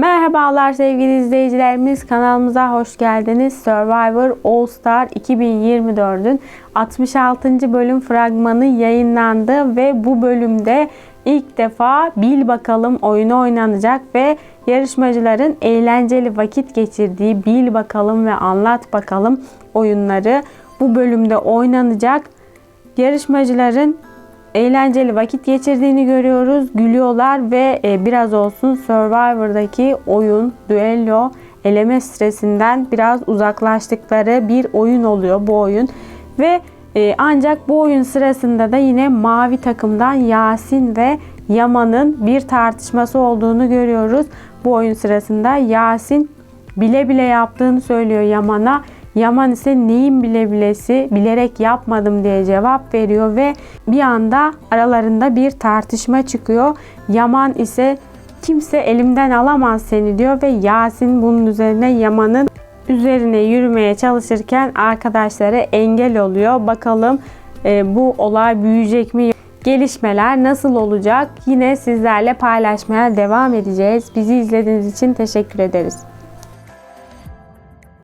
Merhabalar sevgili izleyicilerimiz kanalımıza hoş geldiniz. Survivor All Star 2024'ün 66. bölüm fragmanı yayınlandı ve bu bölümde ilk defa bil bakalım oyunu oynanacak ve yarışmacıların eğlenceli vakit geçirdiği bil bakalım ve anlat bakalım oyunları bu bölümde oynanacak. Yarışmacıların eğlenceli vakit geçirdiğini görüyoruz. Gülüyorlar ve e, biraz olsun Survivor'daki oyun, düello, eleme stresinden biraz uzaklaştıkları bir oyun oluyor bu oyun. Ve e, ancak bu oyun sırasında da yine mavi takımdan Yasin ve Yaman'ın bir tartışması olduğunu görüyoruz. Bu oyun sırasında Yasin bile bile yaptığını söylüyor Yaman'a. Yaman ise neyin bile bilesi bilerek yapmadım diye cevap veriyor ve bir anda aralarında bir tartışma çıkıyor. Yaman ise kimse elimden alamaz seni diyor ve Yasin bunun üzerine Yaman'ın üzerine yürümeye çalışırken arkadaşları engel oluyor. Bakalım e, bu olay büyüyecek mi? Gelişmeler nasıl olacak? Yine sizlerle paylaşmaya devam edeceğiz. Bizi izlediğiniz için teşekkür ederiz.